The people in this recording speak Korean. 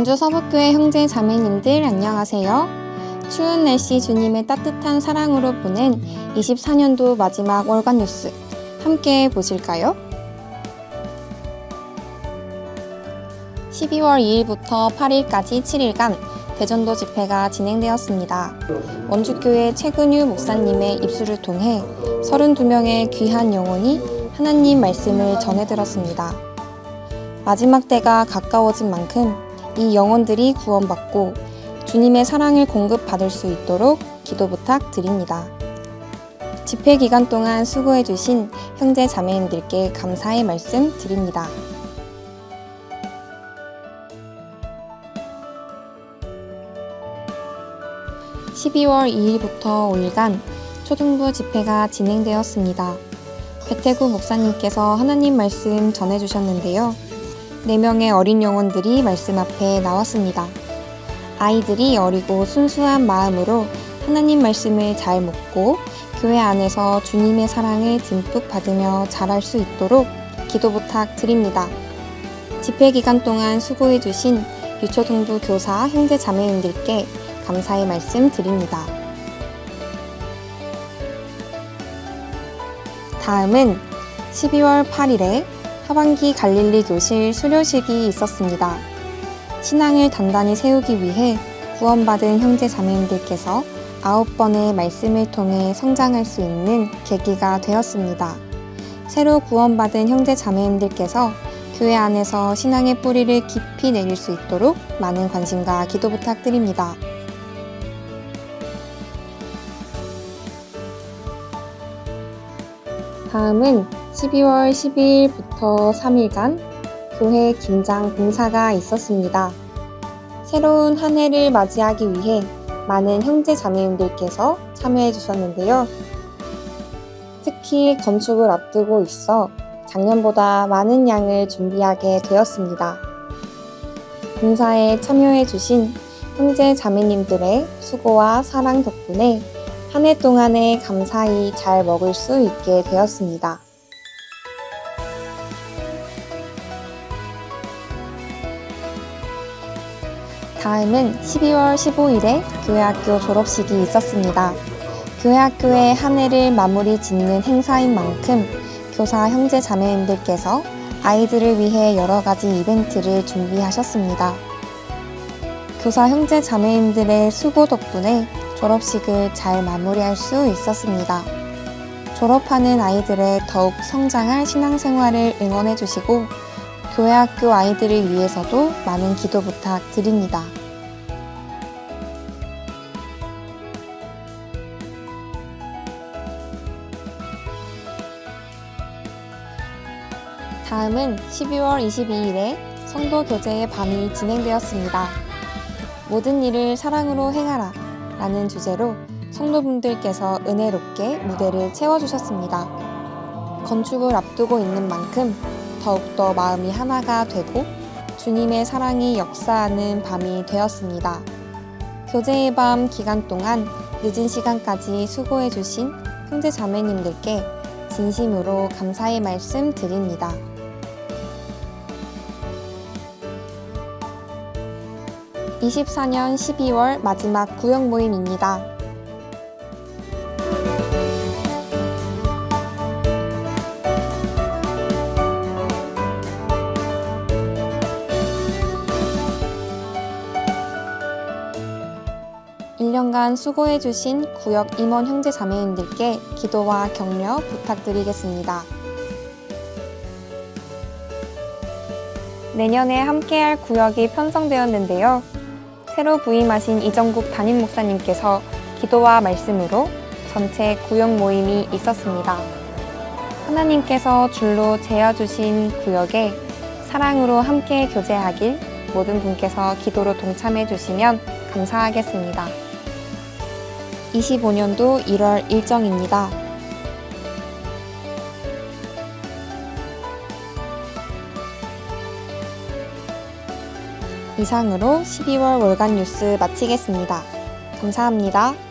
광주 서북교회 형제 자매님들 안녕하세요. 추운 날씨 주님의 따뜻한 사랑으로 보낸 24년도 마지막 월간 뉴스 함께 보실까요? 12월 2일부터 8일까지 7일간 대전도 집회가 진행되었습니다. 원주교회 최근유 목사님의 입술을 통해 32명의 귀한 영혼이 하나님 말씀을 전해 들었습니다. 마지막 때가 가까워진 만큼 이 영혼들이 구원받고 주님의 사랑을 공급받을 수 있도록 기도 부탁드립니다. 집회 기간 동안 수고해주신 형제 자매님들께 감사의 말씀 드립니다. (12월 2일부터 5일간) 초등부 집회가 진행되었습니다. 배태구 목사님께서 하나님 말씀 전해주셨는데요. 4명의 어린 영혼들이 말씀 앞에 나왔습니다. 아이들이 어리고 순수한 마음으로 하나님 말씀을 잘 묻고 교회 안에서 주님의 사랑을 듬뿍 받으며 자랄 수 있도록 기도 부탁드립니다. 집회 기간 동안 수고해주신 유초동부 교사 형제 자매님들께 감사의 말씀 드립니다. 다음은 12월 8일에 하반기 갈릴리 교실 수료식이 있었습니다. 신앙을 단단히 세우기 위해 구원받은 형제 자매님들께서 아홉 번의 말씀을 통해 성장할 수 있는 계기가 되었습니다. 새로 구원받은 형제 자매님들께서 교회 안에서 신앙의 뿌리를 깊이 내릴 수 있도록 많은 관심과 기도 부탁드립니다. 다음은 12월 12일부터 3일간 교회 김장 봉사가 있었습니다. 새로운 한 해를 맞이하기 위해 많은 형제 자매님들께서 참여해 주셨는데요. 특히 건축을 앞두고 있어 작년보다 많은 양을 준비하게 되었습니다. 봉사에 참여해 주신 형제 자매님들의 수고와 사랑 덕분에 한 해 동안에 감사히 잘 먹을 수 있게 되었습니다. 다음은 12월 15일에 교회학교 졸업식이 있었습니다. 교회학교의 한 해를 마무리 짓는 행사인 만큼 교사 형제 자매님들께서 아이들을 위해 여러 가지 이벤트를 준비하셨습니다. 교사 형제 자매님들의 수고 덕분에 졸업식을 잘 마무리할 수 있었습니다. 졸업하는 아이들의 더욱 성장할 신앙생활을 응원해 주시고 교회 학교 아이들을 위해서도 많은 기도 부탁드립니다. 다음은 12월 22일에 성도 교제의 밤이 진행되었습니다. 모든 일을 사랑으로 행하라 라는 주제로 성도분들께서 은혜롭게 무대를 채워주셨습니다. 건축을 앞두고 있는 만큼 더욱더 마음이 하나가 되고 주님의 사랑이 역사하는 밤이 되었습니다. 교제의 밤 기간 동안 늦은 시간까지 수고해주신 형제 자매님들께 진심으로 감사의 말씀 드립니다. (24년 12월) 마지막 구역 모임입니다. 1년간 수고해주신 구역 임원 형제 자매님들께 기도와 격려 부탁드리겠습니다. 내년에 함께할 구역이 편성되었는데요. 새로 부임하신 이정국 담임 목사님께서 기도와 말씀으로 전체 구역 모임이 있었습니다. 하나님께서 줄로 재어 주신 구역에 사랑으로 함께 교제하길 모든 분께서 기도로 동참해 주시면 감사하겠습니다. 25년도 1월 일정입니다. 이상으로 12월 월간 뉴스 마치겠습니다. 감사합니다.